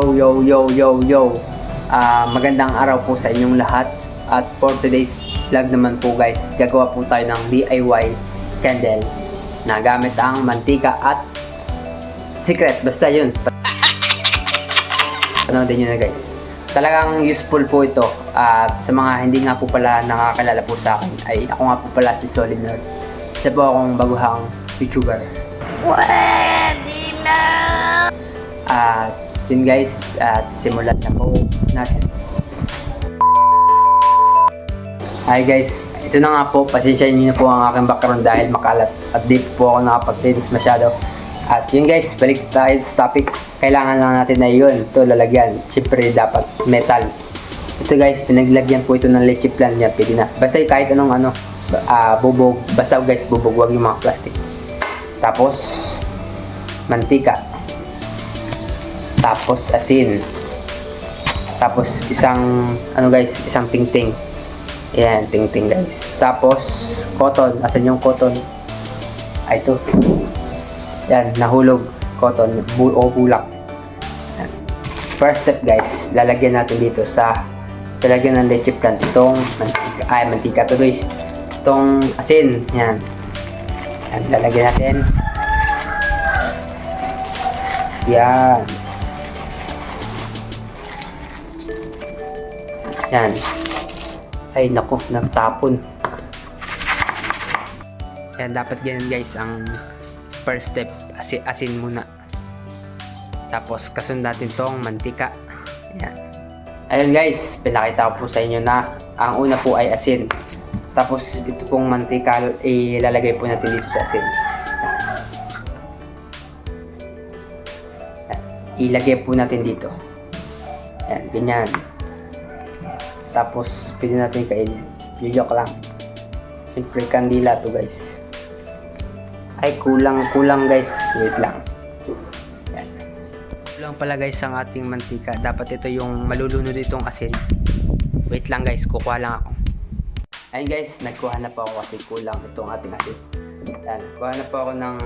Yo, yo, yo, yo, yo. Ah, magandang araw po sa inyong lahat. At for today's vlog naman po guys, gagawa po tayo ng DIY candle na gamit ang mantika at secret. Basta yun. Panoodin nyo na guys. Talagang useful po ito. At sa mga hindi nga po pala nakakilala po sa akin, ay ako nga po pala si Solid Nerd. Isa po akong baguhang YouTuber. Pwede na! At yun guys, at simulan na po natin. Hi guys, ito na nga po, pasensya niyo na po ang aking background dahil makalat at di po ako nakapag-tennis masyado. At yun guys, balik tayo sa topic. Kailangan lang natin na yun, ito lalagyan. Siyempre dapat metal. Ito guys, pinaglagyan po ito ng leche plan niya, pwede na. Basta kahit anong ano, ah, bubog, basta guys, bubog, wag yung mga plastic. Tapos, mantika. Tapos asin. Tapos isang ano guys, isang tingting. Ayan, tingting guys. Tapos cotton, asan yung cotton? Ay ito. Yan, nahulog cotton bu o bulak. Yan. First step guys, lalagyan natin dito sa lalagyan ng leche plant itong mantika, ay mantika tuloy. Itong asin, yan. Yan, lalagyan natin. Yan. Yan. Ay, naku, nagtapon. Yan, dapat ganyan guys, ang first step, asi asin muna. Tapos, kasunod natin tong mantika. Yan. Ayun guys, pinakita ko po sa inyo na ang una po ay asin. Tapos, ito pong mantika, ilalagay po natin dito sa asin. Yan. Ilagay po natin dito. Yan, ganyan. Tapos, pwede natin kainin. Joke lang. Siyempre, kandila to guys. Ay, kulang, kulang guys. Wait lang. Yan. Kulang pala guys ang ating mantika. Dapat ito yung malulunod itong asin. Wait lang guys, kukuha lang ako. Ayun guys, nagkuha na po ako kasi kulang itong ating asin. Yan, kuha na po ako ng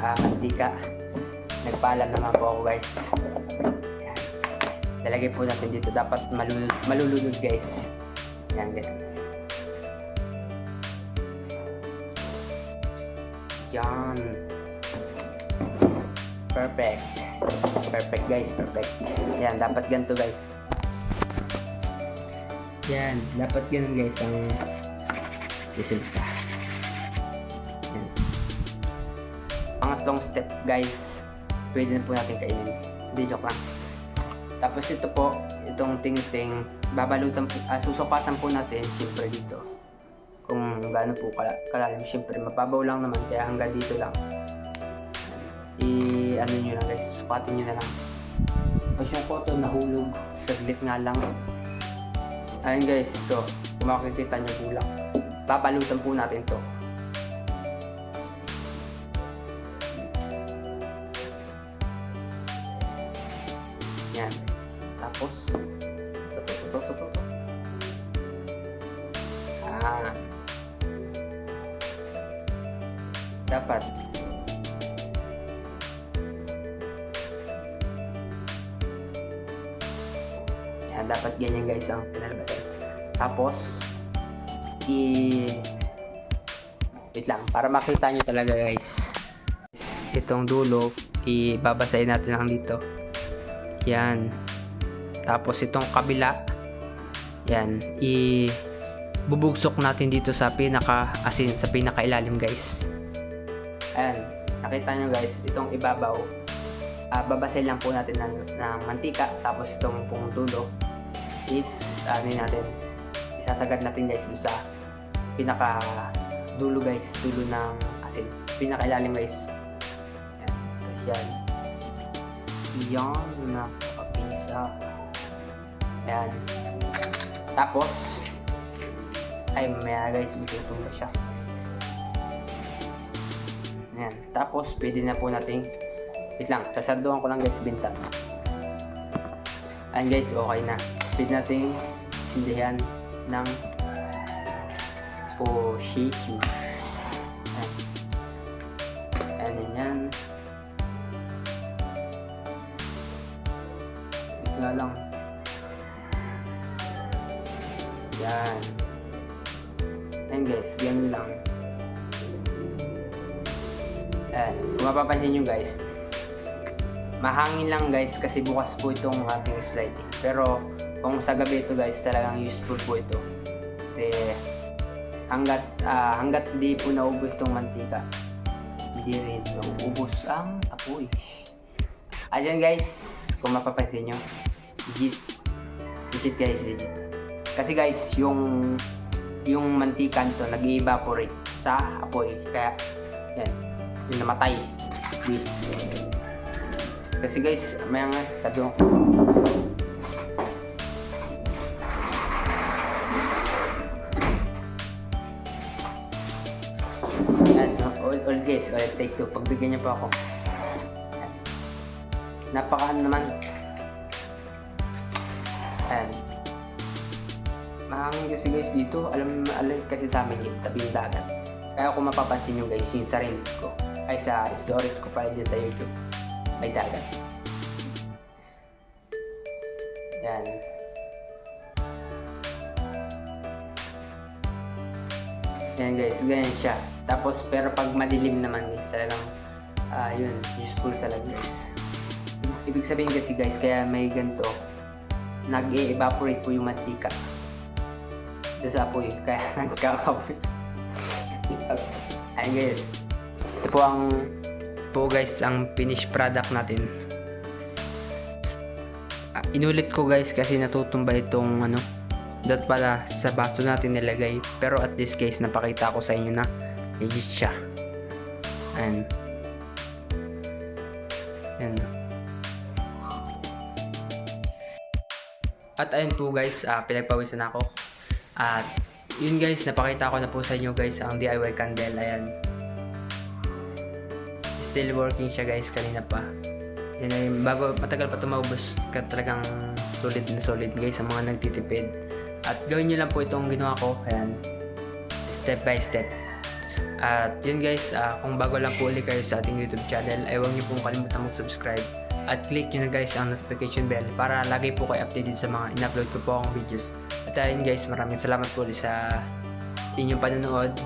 ah, mantika. Nagpaalam naman po ako guys. Lalagay po natin dito. Dapat malulunod, malulunod guys. Yan, ganyan. Yan. Perfect. Perfect guys, perfect. Yan, dapat ganito guys. Yan, dapat ganun guys ang resulta. Yan. Pangatlong step guys, pwede na po natin kainin. Hindi joke lang. Tapos ito po, itong ting-ting, babalutan po, ah, susukatan po natin siyempre dito. Kung gaano po kala, kalalim, siyempre mababaw lang naman, kaya hanggang dito lang. I, ano nyo lang guys, sukatin nyo na lang. Tapos yung photo nahulog, saglit nga lang. Ayun guys, ito, kung makikita nyo bulak. Babalutan po natin to. Dapat. Yan, dapat ganyan guys ang pinalabasan. Tapos, i... Wait lang, para makita nyo talaga guys. Itong dulo, ibabasahin natin lang dito. Yan. Tapos itong kabila, yan, i bubugsok natin dito sa pinaka asin sa pinaka ilalim guys. Ayan, nakita nyo guys, itong ibabaw, uh, babasay lang po natin ng, ng mantika, tapos itong pong dulo is, ano natin, isasagad natin guys doon sa pinaka dulo guys, dulo ng asin, pinaka ilalim guys. Ayan, tapos yan. Yan, napakapisa. Ayan. Tapos, ay mamaya guys, magtutumba siya. Ayan. Tapos, pwede na po nating, wait lang, sasarduhan ko lang guys, binta. Ayan guys, okay na. Pwede nating sindihan ng Poshichu. Ayan. Ayan, yan, yan. nga lang. Yan. Ayan guys, ganun lang. Ayan, kung mapapansin nyo guys, mahangin lang guys kasi bukas po itong ating sliding. Pero kung sa gabi ito guys, talagang useful po ito. Kasi hanggat ah, hanggat di po naubos itong mantika, hindi rin ubos ang apoy. Ayan guys, kung mapapansin nyo, legit. Legit guys, legit. Kasi guys, yung yung mantika nito nag-evaporate sa apoy. Kaya, yan, yung namatay. Wait. Kasi guys, may nga, sabi ko, yan, all, all guys, all take two. Pagbigyan niyo pa ako. Yan. Napaka ano naman. Ayan. Mahangin kasi guys dito. Alam, alam kasi sa amin yung tabi ng dagat. Kaya kung mapapansin nyo guys, yung sa ko, ay sa stories ko pa dyan sa YouTube, may dagat. Yan. Yan guys, ganyan siya. Tapos, pero pag madilim naman guys, talagang, ah yun, useful talaga guys. Ibig sabihin kasi guys, kaya may ganito, nag-evaporate po yung mantika. Doon sa apoy, kaya nagkakapoy. Ayun guys. Ito po ang po guys ang finished product natin. Ah, inulit ko guys kasi natutumba itong ano dot pala sa baso natin nilagay pero at this case napakita ko sa inyo na legit siya. Ayan. Ayan. At ayun po guys, ah, pinagpawisan ako. At yun guys, napakita ko na po sa inyo guys ang DIY candle. Ayan. Still working siya guys kanina pa. Yan ay bago matagal pa tumabos ka talagang solid na solid guys sa mga nagtitipid. At gawin nyo lang po itong ginawa ko. Ayan. Step by step. At yun guys, ah, kung bago lang po ulit kayo sa ating YouTube channel, ay huwag nyo pong kalimutan mag-subscribe. At click nyo na guys ang notification bell para lagi po kayo updated sa mga in-upload ko po akong videos. At ayun guys, maraming salamat po ulit sa inyong panonood.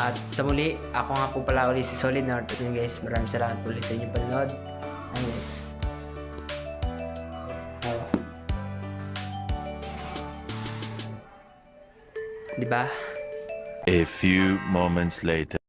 At sa muli, ako nga po pala ulit si Solid North. At yun guys, maraming salamat po ulit sa inyong panonood. Ayun guys. Oh. Di ba? A few moments later.